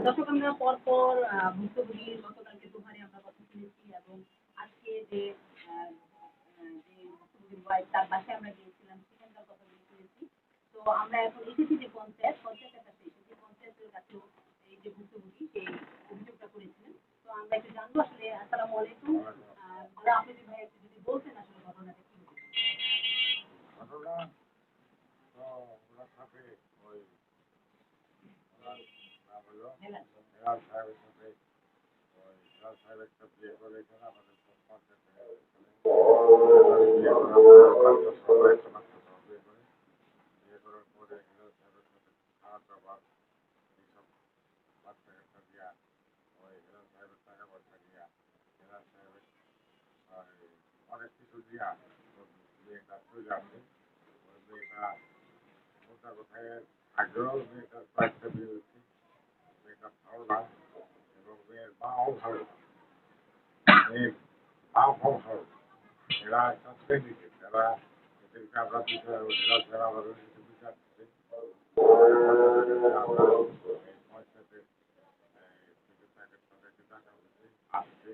দর্শক আমরা পরপর ভুক্তভোগীর গতকালকে দুহারে আমরা কথা শুনেছি এবং আজকে যে তার বাসায় আমরা গিয়েছিলাম, সেখানকার কথাগুলো শুনেছি। তো আমরা এখন এসেছি যে পঞ্চায়েত, পঞ্চায়েতের কাছে এসেছি। পঞ্চায়েতের কাছেও এই যে ভুক্তভোগী সেই অভিযোগটা করেছিলেন। তো আমরা একটু জানব আসলে, আসসালামু আলাইকুম। আপনি ভাই একটু যদি বলতেন আসলে ঘটনাটা কি হয়েছে ঘটনা তো ওরা থাকে ওই ওনার নাম হলো হেলাল। হেলাল সাহেবের সাথে ওই হেলাল সাহেব একটা বিয়ে করে এখানে আমাদের পঞ্চায়েতে এখানে বিয়ে করে আমাদের বাচ্চা সহ একটা বাচ্চা সহ বিয়ে করে বিয়ে করার পরে হেলাল সাহেবের সাথে খাওয়া দাওয়া এইসব বাচ্চা কাচ্চা দিয়া ওই হেলাল সাহেবের টাকা পয়সা দিয়া হেলাল সাহেবের ওই অনেক কিছু দিয়া ওর মেয়েটা চলে আসে ওই মেয়েটা মোটা কোথায় আগেও মেয়েটার কয়েকটা বিয়ে হয়েছে মেয়েটা ভালো না এবং মেয়ের মাও ভালো না মেয়ের মা ভালো ভালো এরা একটা শ্রেণীতে যারা এদেরকে আমরা বিচার এরা যারা আমাদের কিছু বিচার দিচ্ছে আমরা এই পঞ্চায়েতের থেকে তাকে তাদেরকে টাকা দিচ্ছে আসছে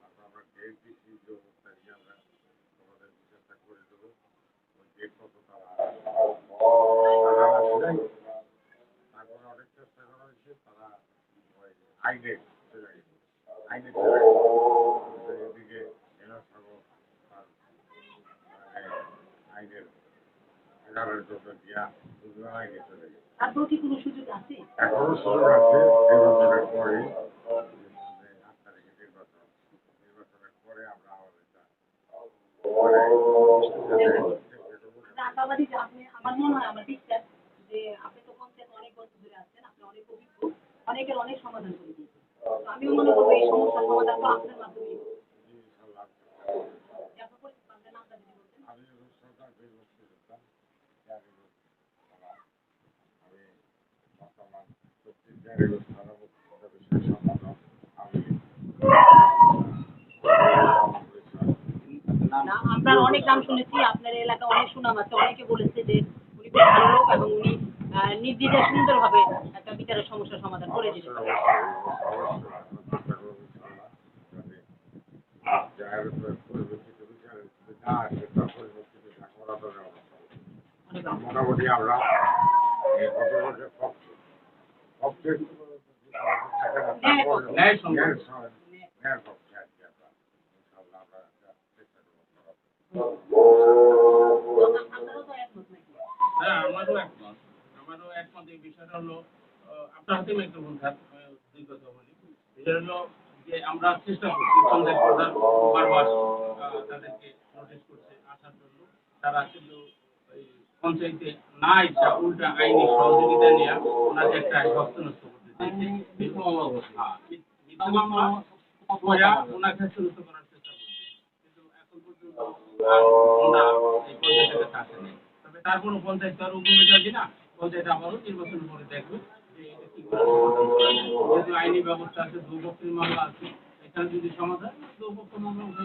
তারপর আমরা ডেট দিচ্ছি যে অবস্থা নিয়ে আমরা তোমাদের বিচারটা করে দেবো ওই ডেট মতো তারা তারা আসলেই তারপরে অনেক চেষ্টা করা হয়েছে তারা গেছে আইনে এদিকে তার মানে আইনের এগারোর জন্য দিয়া দুজন চলে গেছে আছে এখনও সুযোগ আছে? নির্বাচনের পরে আট তারিখে নির্বাচন নির্বাচনের পরে আমরা আমাদের আমরা আশাবাদী যে আপনি আমার মনে হয় আমার বিশ্বাস যে আপনি তো পঞ্চায়েত অনেক বছর ধরে আছেন আপনি অনেক অভিজ্ঞ অনেকের অনেক সমাধান করে দিয়েছেন তো আমিও মনে করব এই সমস্যার সমাধান তো আপনার মাধ্যমেই হবে। ইনশাল্লাহ যে আপনার পরিচিত আপনার নামটা যদি বলতেন আমি সরকার বিভক্তি করতাম জারি থানা আমি বর্তমান চব্বিশ জারি থানা বিষয় সম্পাদক আমি না আপনার অনেক নাম শুনেছি, আপনার এলাকা অনেক সুনাম আছে। অনেকে বলেছে যে উনি খুব ভালো লোক এবং উনি নির্দ্বিধায় সুন্দরভাবে একটা বিচারের সমস্যার সমাধান করে দিতে পারেন অনেক নাকি হ্যাঁ আমারও একমত। আমারও একমত। এই বিষয়টা হলো আপনার হাতে মাইক্রোফোন থাক দুই কথা বলি। বিষয় হলো যে আমরা চেষ্টা করছি পঞ্চায়েত প্রধান বারবার তাদেরকে নোটিশ করছে আসার জন্য। তারা কিন্তু ওই পঞ্চায়েতে না ইচ্ছা উল্টা আইনি সহযোগিতা নিয়ে ওনাকে একটা হস্তনষ্ট করতে চাইছে। হ্যাঁ, কইরা ওনাকে করার চেষ্টা করছে। কিন্তু এখন পর্যন্ত ওনা এই পঞ্চায়েতের কাছে আসেনি। তবে তারপরও পঞ্চায়েত তো আর উপরে যাবে না। পঞ্চায়েত আবারও নির্বাচন করে দেখবে এটা যেহেতু আইনি ব্যবস্থা আছে দুপক্ষের মামলা আছে এখানে যদি সমাধান দুপক্ষ মামলা উঠে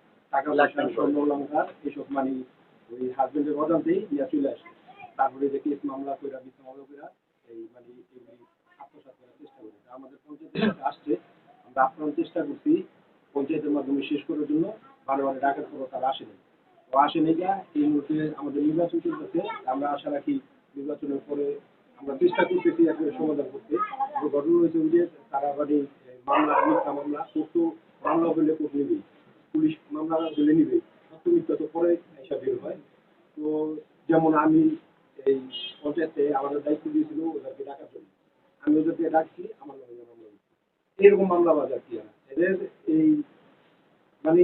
টাকা পয়সা স্বর্ণ অলঙ্কার এসব মানে ওই হাজবেন্ডের অজান্তেই নিয়ে চলে আসে। তারপরে যে কেস মামলা করে মিথ্যা মামলা এই মানে এগুলি আত্মসাৎ করার চেষ্টা করে। আমাদের পঞ্চায়েতের কাছে আসছে। আমরা আপ্রাণ চেষ্টা করছি পঞ্চায়েতের মাধ্যমে শেষ করার জন্য। বারে বারে ডাকার পরও তারা আসেনি তো আসেনি গা এই মুহূর্তে আমাদের নির্বাচন চলতেছে। আমরা আশা রাখি নির্বাচনের পরে আমরা চেষ্টা করতেছি একটা সমাধান করতে। ঘটনা হয়েছে যে তারা মানে মামলা, মিথ্যা মামলা কোর্ট মামলা হলে কোর্ট নেবেই পুলিশ মামলা হলে নিবে সত্য মিথ্যা তো পরে এসব বের হয়। তো যেমন আমি এই পঞ্চায়েতে আমাদের দায়িত্ব দিয়েছিল ওদেরকে ডাকার জন্য। আমি ওদেরকে ডাকছি আমার নামে মামলা। এরকম মামলা বাজার কি এদের এই মানে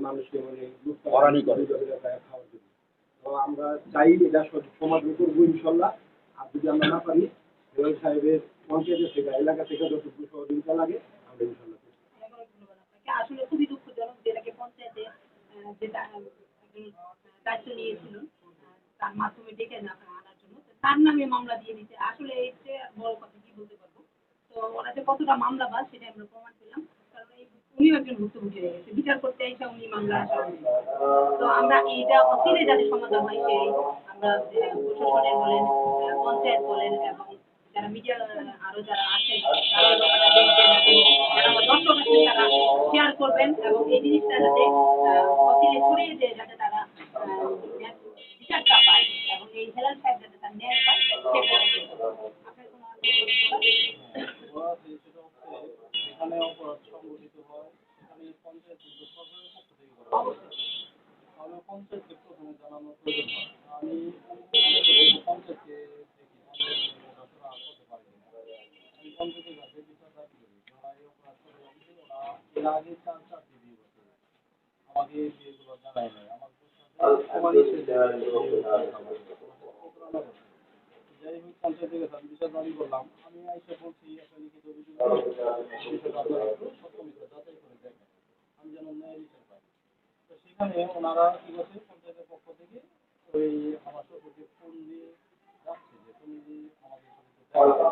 মানুষকে মানে। খাওয়ার জন্য। তো আমরা চাই এটা স- সমাধান করব ইনশাল্লাহ। আর যদি আমরা না পারি সাহেবের পঞ্চায়েতের থেকে এলাকা থেকে যতটুকু সহযোগিতা লাগে নামে মামলা কতটা মামলাবাজ সেটা আমরা প্রমাণ পেলাম। একজন ভুক্তভোগী হয়ে বিচার করতে উনি মামলা তো আমরা এইটা অচিরে যাতে সমাধান হয়, সেই আমরা প্রশাসনের বলেন পঞ্চায়েত বলেন এবং যারা মিডিয়া আরও যারা আছেন তারা ব্যাপারটা যারা তারা শেয়ার করবেন এবং এই জিনিসটা যাতে অচিরে ছড়িয়ে যায়, যাতে তারা বিচারটা পঞ্চায়েত সেখানে ওনারা কি করছে পঞ্চায়েতের পক্ষ থেকে ওই আমার শ্বশুরকে ফোন দিয়ে যাচ্ছে যে তুমি যে আমাদের সাথে একটু দেখা করো। সেখানে উপস্থিত ছিল আমার দাদু শাশুড়ি আমার ফুফি শাশুড়ি আমার চাচা শাশুড়ি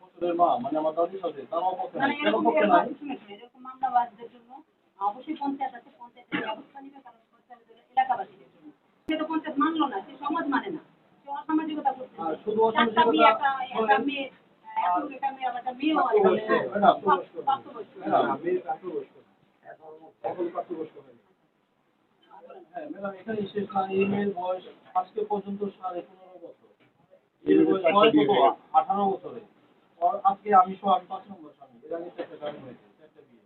মা মানে আমার দাদি শাশুড়ি তারাও পক্ষে মানে নাই কেন পক্ষে নাই এরকম মামলাবাজদের জন্য অবশ্যই পঞ্চায়েত আছে পঞ্চায়েতের ব্যবস্থা নিবে কারণ পঞ্চায়েত হলো এলাকাবাসীদের জন্য। সে তো পঞ্চায়েত মানলো না সে সমাজ মানে না সে অসামাজিকতা করছে। শুধু অসামাজিকতা একটা মেয়ে আহ, এত মেয়ে আবার একটা মেয়েও আছে। প্রাপ্তবয়স্ক, প্রাপ্তবয়স্ক। প্রাপ্তবয়স্ক। হ্যাঁ। এখন এখন প্রাপ্তবয়স্ক হ্যাঁ ম্যাডাম এখানে শেষ। না এই মেয়ের বয়স আজকে পর্যন্ত সাড়ে পনেরো বছর। এর বয়স বয়স কত আঠারো বছরে আজকে আমি সহ আমি পাঁচ নম্বর স্বামী এর আগে চারটা গাড়ি হয়েছে চারটা বিয়ে।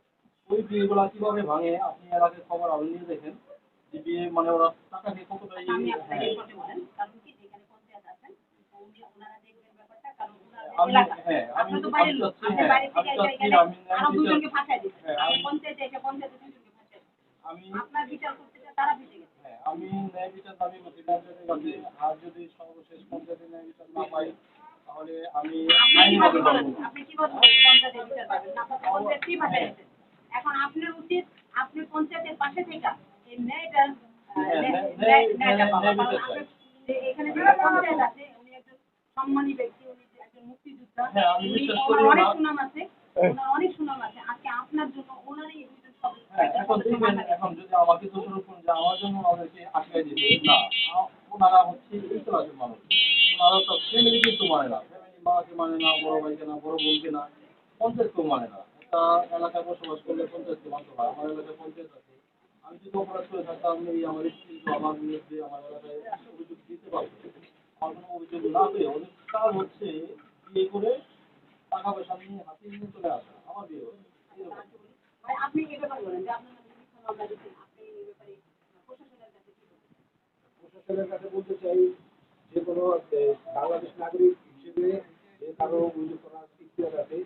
ওই বিয়েগুলো কীভাবে ভাঙে আপনি এর আগে খবর আরও নিয়ে দেখেন যে বিয়ে মানে ওরা কতটা আমি পঞ্চায়েত ন্যায় বিচার- পঞ্চায়েতে পঞ্চায়েতে দাবি করছি আর যদি সর্বশেষ পঞ্চায়েতের ন্যায় বিচার না পাই আপনি কীভাবে বলেন? যাব আপনি কীভাবে বলেন? পঞ্চায়েতের বিচার পাবেন না আপনার পঞ্চায়েত কি এখন আপনার উচিত আপনি পঞ্চায়েতের পাশে থেকে এই ন্যায়টা আহ, হ্যাঁ, ন্যায়- ন্যায়- ন্যায়- ন্যায়- ন্যায়টা পাবেন। ন্যায় কারণ বিচার আপনি চাই। যে পঞ্চায়েত আছে উনি একজন সম্মানী ব্যক্তি উনি একজন মুক্তিযোদ্ধা হ্যাঁ, অনেক সুনাম আছে ওনার অনেক সুনাম আছে। আজকে আপনার জন্য ওনারই এই দুজন সব হ্যাঁ এখন দেখবেন এখন যদি আমাকে দোষারোপ করেন যে আমার জন্য দিবে না। ওনারা হচ্ছে এই মানুষ। ওনারা সব ফ্যামিলি কিন্তু মানে না। ফ্যামিলি মাকে মানে না, বড় ভাইকে না, বড় বোনকে না, পঞ্চায়েতকেও মানে না। একটা এলাকায় বসবাস করলে পঞ্চায়েতকে মানতে হয়, আমার এলাকায় পঞ্চায়েত আছে। আমি যদি অপরাধ করে থাকতাম এই আমার স্ত্রী তো আমার বিরুদ্ধে আমার এলাকায় অভিযোগ দিতে পারতো। আমার কোনো অভিযোগ না পেয়ে ওদের কাজ হচ্ছে, বিয়ে করে টাকা পয়সা নিয়ে হাতে নিয়ে চলে আসা, আমার বিয়ে আপনি ব্যাপারে বলেন যে আপনার নামে মিথ্যা মামলা দিচ্ছেন আপনি এই ব্যাপারে প্রশাসনের কাছে কি বলবেন প্রশাসনের কাছে বলতে চাই যে কোনো বাংলাদেশ নাগরিক হিসেবে যে কারও অভিযোগ করার ইতিহাস আছে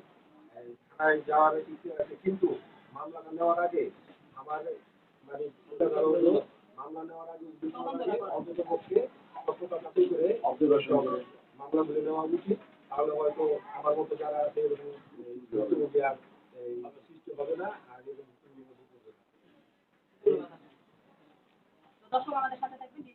থানায় যাওয়ার ইতিহাস আছে কিন্তু মামলাটা নেওয়ার আগে আমার মানে চিন্তাধারা হলো মামলা নেওয়ার আগে অন্তত পক্ষে সত্যতা যাচাই করে। সব মামলাগুলো নেওয়া উচিত। তাহলে হয়তো আমার মতো যারা আছে এরকম আর সৃষ্টি হবে না আর এরকম দর্শক আমাদের সাথে থাকবেন।